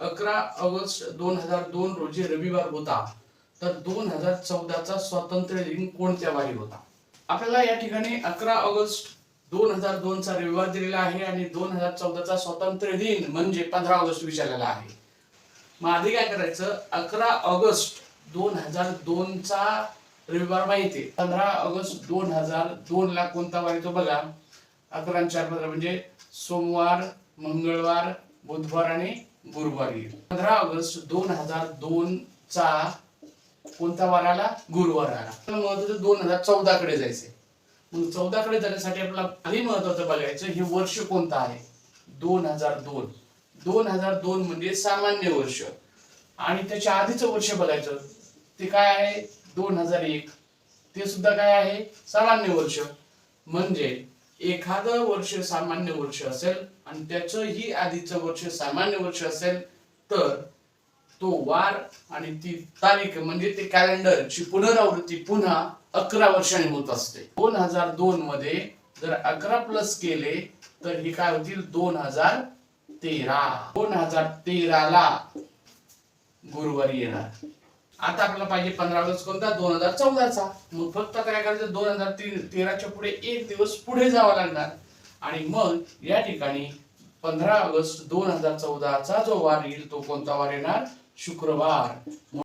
अकरा ऑगस्ट दोन हजार दोन रोजी रविवार होता तर दोन हजार चौदाचा स्वातंत्र्य दिन कोणत्या वारी होता? आपल्याला या ठिकाणी अकरा ऑगस्ट दोन हजार दोन चा रविवार दिलेला आहे आणि दोन हजार चौदाचा स्वातंत्र्य दिन म्हणजे पंधरा ऑगस्ट विचारलेला आहे. मग आधी काय करायचं? अकरा ऑगस्ट दोन हजार दोन चा रविवार माहिती आहे. पंधरा ऑगस्ट दोन हजार दोन ला कोणता वार येतो बघा. अकरा चार पंधरा म्हणजे सोमवार मंगळवार बुधवार आणि गुरुवारी. पंधरा ऑगस्ट दोन हजार दोन चा कोणता वार आला? गुरुवार आला. तर महत्वाचं दोन हजार चौदा कडे जायचंय. मग चौदा कडे जाण्यासाठी आपल्याला काही महत्वाचं बघायचं हे वर्ष कोणतं आहे? दोन हजार दोन. दोन हजार दोन म्हणजे सामान्य वर्ष. आणि त्याच्या आधीचं वर्ष बघायचं ते काय आहे? दोन हजार एक. ते सुद्धा काय आहे? सामान्य वर्ष. म्हणजे एखादं वर्ष सामान्य वर्ष असेल आणि त्याचंही आधीचं वर्ष सामान्य वर्ष असेल तर तो वार आणि ती तारीख म्हणजे ते कॅलेंडरची पुनरावृत्ती पुन्हा अकरा वर्षांनी होत असते. दोन हजार दोन मध्ये जर अकरा प्लस केले तर हे काय होतील? दोन हजार तेरा. दोन हजार तेराला गुरुवारी येणार. आता आपल्याला पाहिजे पंधरा ऑगस्ट कोणता? दोन हजार चौदाचा. मग फक्त काय करायचं? दोन हजार तेराच्या पुढे एक दिवस पुढे जावं लागणार. आणि मग या ठिकाणी पंधरा ऑगस्ट दोन हजार चौदाचा जो वार येईल तो कोणता वार येणार? शुक्रवार.